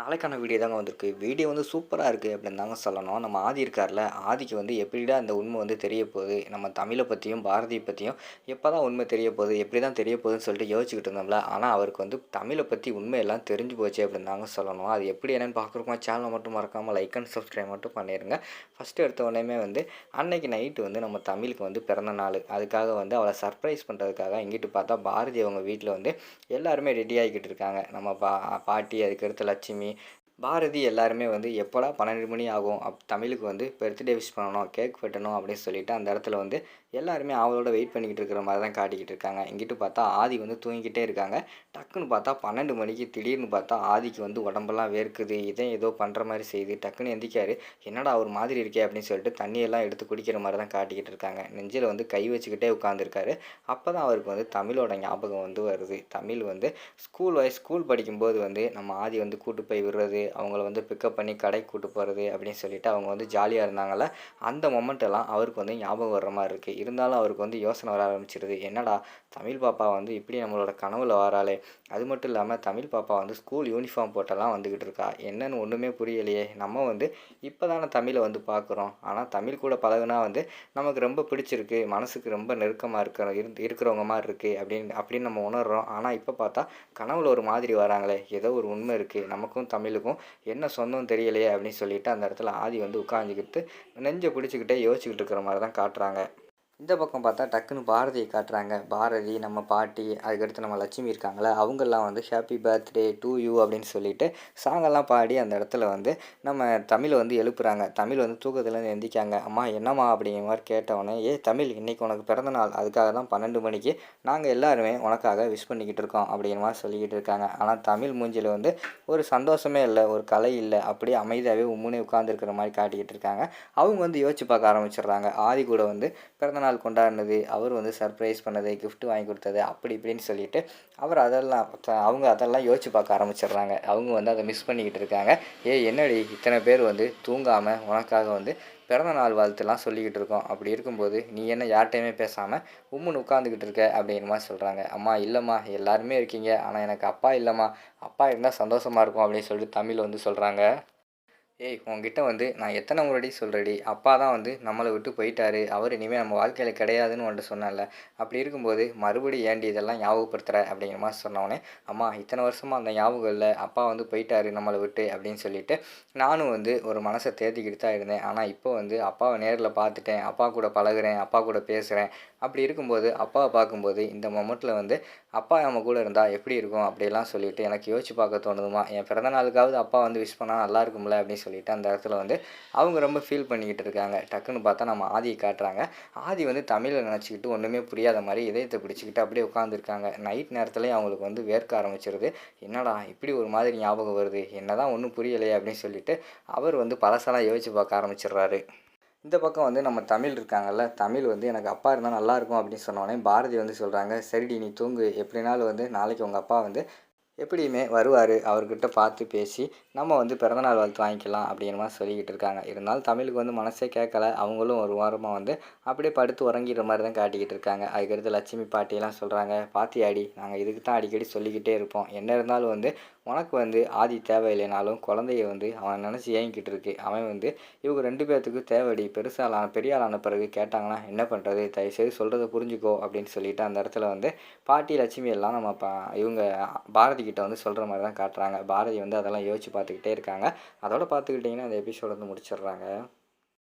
நாளைக்கான வீடியோ தாங்க வந்திருக்கு. வீடியோ வந்து சூப்பராக இருக்குது அப்படின்னு தாங்க சொல்லணும். நம்ம ஆதி இருக்கார்ல ஆதிக்கு வந்து எப்படிடா இந்த உண்மை வந்து தெரிய போகுது? நம்ம தமிழை பற்றியும் பாரதியை பற்றியும் எப்போ தான் உண்மை தெரிய போகுது? எப்படி தான் தெரிய போகுதுன்னு சொல்லிட்டு யோசிச்சுக்கிட்டு இருந்தோம்ல. ஆனால் அவருக்கு வந்து தமிழை பற்றி உண்மையெல்லாம் தெரிஞ்சு போச்சு அப்படின்னு தாங்க சொல்லணும். அது எப்படி என்னென்னு பார்க்குறோமா சேனலை மட்டும் மறக்காமல் லைக் அண்ட் சப்ஸ்கிரைப் மட்டும் பண்ணிடுங்க ஃபஸ்ட்டு எடுத்த உடனே வந்து அன்னைக்கு நைட்டு வந்து நம்ம தமிழுக்கு வந்து பிறந்த நாள். அதுக்காக வந்து அவளை சர்ப்ரைஸ் பண்ணுறதுக்காக இங்கிட்டு பார்த்தா பாரதி அவங்க வீட்டில் வந்து எல்லாருமே ரெடி ஆகிக்கிட்டு இருக்காங்க. நம்ம பா பாட்டி அதுக்கடுத்து லட்சுமி பாரதி எல்லாருமே வந்து எப்போடா பன்னெண்டு மணி ஆகும்? அப் தமிழுக்கு வந்து பர்த்டே விஷ் பண்ணணும் கேக் வெட்டணும் அப்படின்னு சொல்லிட்டு அந்த இடத்துல வந்து எல்லாருமே அவளோட வெயிட் பண்ணிக்கிட்டு இருக்கிற மாதிரி தான் காட்டிக்கிட்டு இருக்காங்க. இங்கிட்டு பார்த்தா ஆதி வந்து தூங்கிக்கிட்டே இருக்காங்க. டக்குன்னு பார்த்தா பன்னெண்டு மணிக்கு திடீர்னு பார்த்தா ஆதிக்கு வந்து உடம்பெல்லாம் வேர்க்குது. இதே ஏதோ பண்ணுற மாதிரி செய்யுது டக்குன்னு எந்திக்காரு. என்னடா ஒரு மாதிரி இருக்கே அப்படின்னு சொல்லிட்டு தண்ணியெல்லாம் எடுத்து குடிக்கிற மாதிரி தான் காட்டிக்கிட்டு இருக்காங்க. நெஞ்சில் வந்து கை வச்சுக்கிட்டே உட்காந்துருக்காரு அப்போ தான் அவருக்கு வந்து தமிழோட ஞாபகம் வந்து வருது. தமிழ் வந்து ஸ்கூல் வைஸ் ஸ்கூல் படிக்கும்போது வந்து நம்ம ஆதி வந்து கூட்டு போய் விடுறது அவங்கள வந்து பிக்கப் பண்ணி கடைக்கு கூட்டு போகிறது அப்படின்னு சொல்லிட்டு அவங்க வந்து ஜாலியாக இருந்தாங்கள்ல அந்த மொமெண்ட் எல்லாம் அவருக்கு வந்து ஞாபகம் வர்ற மாதிரி இருக்குது இருந்தாலும் அவருக்கு வந்து யோசனை வர ஆரம்பிச்சிருது. என்னடா தமிழ் பாப்பா வந்து இப்படி நம்மளோட கனவுல வராளே. அது மட்டும் இல்லாமல் தமிழ் பாப்பா வந்து ஸ்கூல் யூனிஃபார்ம் போட்டெல்லாம் வந்துக்கிட்டு இருக்கா. என்னன்னு ஒன்றுமே புரியலையே. நம்ம வந்து இப்போ தானே தமிழை வந்து பார்க்குறோம் ஆனால் தமிழ் கூட பழகுனா வந்து நமக்கு ரொம்ப பிடிச்சிருக்கு. மனசுக்கு ரொம்ப நெருக்கமாக இருக்கிற இருந்து இருக்கிறவங்க மாதிரி இருக்குது அப்படின்னு அப்படின்னு நம்ம உணர்கிறோம் ஆனால் இப்போ பார்த்தா கனவுல ஒரு மாதிரி வராங்களே. ஏதோ ஒரு உண்மை இருக்குது நமக்கும் தமிழுக்கும் என்ன சொந்தம் தெரியலையே அப்படின்னு சொல்லிட்டு அந்த இடத்துல ஆதி வந்து உட்காந்துக்கிட்டு நெஞ்சை பிடிச்சிக்கிட்டே யோசிச்சுக்கிட்டு இருக்கிற மாதிரி தான் காட்டுறாங்க. இந்த பக்கம் பார்த்தா டக்குன்னு பாரதியை காட்டுறாங்க. பாரதி நம்ம பாட்டி அதுக்கடுத்து நம்ம லட்சுமி இருக்காங்களே அவங்கெல்லாம் வந்து ஹாப்பி பர்த்டே டு யூ அப்படின்னு சொல்லிட்டு சாங்கெல்லாம் பாடி அந்த இடத்துல வந்து நம்ம தமிழை வந்து எழுப்புறாங்க. தமிழ் வந்து தூக்கத்துலேருந்து எந்திக்காங்க. அம்மா என்னம்மா அப்படிங்கிற மாதிரி கேட்டவொடனே ஏ தமிழ் இன்றைக்கி உனக்கு பிறந்த நாள். அதுக்காக தான் பன்னெண்டு மணிக்கு நாங்கள் எல்லாருமே உனக்காக விஷ் பண்ணிக்கிட்டு இருக்கோம். அப்படிங்கிற மாதிரி சொல்லிக்கிட்டு இருக்காங்க. ஆனால் தமிழ் மூஞ்சில் வந்து ஒரு சந்தோஷமே இல்லை ஒரு கலை இல்லை. அப்படியே அமைதியாகவே உம்முனே உட்காந்துருக்கிற மாதிரி காட்டிக்கிட்டு இருக்காங்க. அவங்க வந்து யோசிச்சு பார்க்க ஆரம்பிச்சிடுறாங்க. ஆதி கூட வந்து பிறந்தநாள் நாள் கொண்டாடினது அவர் வந்து சர்ப்ரைஸ் பண்ணது கிஃப்ட் வாங்கி கொடுத்தது அப்படி இப்படின்னு சொல்லிட்டு அவர் அதெல்லாம் அவங்க அதெல்லாம் யோசிச்சு பார்க்க ஆரம்பிச்சிடுறாங்க. அவங்க வந்து அதை மிஸ் பண்ணிக்கிட்டு இருக்காங்க. ஏ என்னடி இத்தனை பேர் வந்து தூங்காமல் உனக்காக வந்து பிறந்த நாள் வாழ்த்துலாம் சொல்லிக்கிட்டு இருக்கோம். அப்படி இருக்கும்போது நீ என்ன யார்கிட்டையுமே பேசாமல் உம்முன்னு உட்காந்துக்கிட்டு இருக்க அப்படிங்கிற மாதிரி சொல்கிறாங்க அம்மா இல்லைம்மா எல்லாருமே இருக்கீங்க. ஆனால் எனக்கு அப்பா இல்லைம்மா. அப்பா இருந்தால் சந்தோஷமாக இருக்கும் அப்படின்னு சொல்லிட்டு தமிழ் வந்து சொல்கிறாங்க ஏய் உங்ககிட்ட வந்து நான் எத்தனை முறைடி சொல்கிறடி அப்பா தான் வந்து நம்மளை விட்டு போயிட்டாரு. அவர் இனிமேல் நம்ம வாழ்க்கையில் கிடையாதுன்னு வந்துட்டு சொன்னேன்ல. அப்படி இருக்கும்போது மறுபடியும் ஏண்டி இதெல்லாம் ஞாபகப்படுத்துகிற அப்படிங்கிற மாதிரி சொன்னோடனே அம்மா இத்தனை வருஷமாக அந்த ஞாபகம் இல்லை. அப்பா வந்து போயிட்டாரு நம்மளை விட்டு அப்படின்னு சொல்லிட்டு நானும் வந்து ஒரு மனசை தேத்திக்கிட்டு தான் இருந்தேன். ஆனால் இப்போ வந்து அப்பாவை நேரில் பார்த்துட்டேன். அப்பா கூட பழகுறேன். அப்பா கூட பேசுகிறேன் அப்படி இருக்கும்போது அப்பாவை பார்க்கும்போது இந்த மொமெண்ட்டில் வந்து அப்பா நம்ம கூட இருந்தால் எப்படி இருக்கும்? அப்படிலாம் சொல்லிட்டு எனக்கு யோசிச்சு பார்க்க தோணுதுமா என் பிறந்த நாளுக்காவது அப்பா வந்து விஷ் பண்ணால் நல்லா இருக்கும்ல அப்படின்னு சொல்லிட்டு அந்த இடத்துல வந்து அவங்க ரொம்ப ஃபீல் பண்ணிக்கிட்டு இருக்காங்க. டக்குன்னு பார்த்தா நம்ம ஆதியை காட்டுறாங்க. ஆதி வந்து தமிழை நினச்சிக்கிட்டு ஒன்றுமே புரியாத மாதிரி இதயத்தை பிடிச்சிக்கிட்டு அப்படியே உட்காந்துருக்காங்க நைட் நேரத்துலேயும் அவங்களுக்கு வந்து வேர்க்க ஆரம்பிச்சிருது. என்னடா இப்படி ஒரு மாதிரி ஞாபகம் வருது? என்ன தான் ஒன்றும் புரியலையே அப்படின்னு சொல்லிட்டு அவர் வந்து பழசெல்லாம் யோசிச்சு பார்க்க ஆரம்பிச்சிடுறாரு. இந்த பக்கம் வந்து நம்ம தமிழ் இருக்காங்கல்ல தமிழ் வந்து எனக்கு அப்பா இருந்தால் நல்லாயிருக்கும் அப்படின்னு சொன்னோடனே பாரதி வந்து சொல்கிறாங்க சரிடி நீ தூங்கு. எப்படினாலும் வந்து நாளைக்கு உங்கள் அப்பா வந்து எப்படியுமே வருவார் அவர்கிட்ட பார்த்து பேசி நம்ம வந்து பிறந்தநாள் வாழ்த்து வாங்கிக்கலாம் அப்படிங்கிற மாதிரி சொல்லிக்கிட்டு இருக்காங்க. இருந்தாலும் தமிழுக்கு வந்து மனசே கேட்கல. அவங்களும் ஒரு வாரமாக வந்து அப்படியே படுத்து உறங்கிற மாதிரி தான் காட்டிக்கிட்டு இருக்காங்க. அதுக்கடுத்து லட்சுமி பாட்டியெல்லாம் சொல்கிறாங்க பாத்தியாடி நாங்கள் இதுக்கு தான் அடிக்கடி சொல்லிக்கிட்டே இருப்போம். என்ன இருந்தாலும் வந்து உனக்கு வந்து ஆதி தேவையில்லைனாலும் குழந்தைய வந்து அவன் நினச்சி ஏங்கிக்கிட்டு இருக்கு. அவன் வந்து இவங்க ரெண்டு பேர்த்துக்கு தேவைடி. பெருசாலான பெரிய ஆளான பிறகு கேட்டாங்கன்னா என்ன பண்ணுறது தயவுசெய்து சொல்கிறத புரிஞ்சுக்கோ அப்படின்னு சொல்லிட்டு அந்த இடத்துல வந்து பாட்டி லட்சுமி எல்லாம் நம்ம பா இவங்க பாரதி கிட்ட வந்து சொல்கிற மாதிரி தான் காட்டுறாங்க. பாரதி வந்து அதெல்லாம் யோசிச்சு பார்த்துக்கிட்டே இருக்காங்க. அதோட பார்த்துக்கிட்டிங்கன்னா அந்த எபிசோட வந்து முடிச்சிடுறாங்க.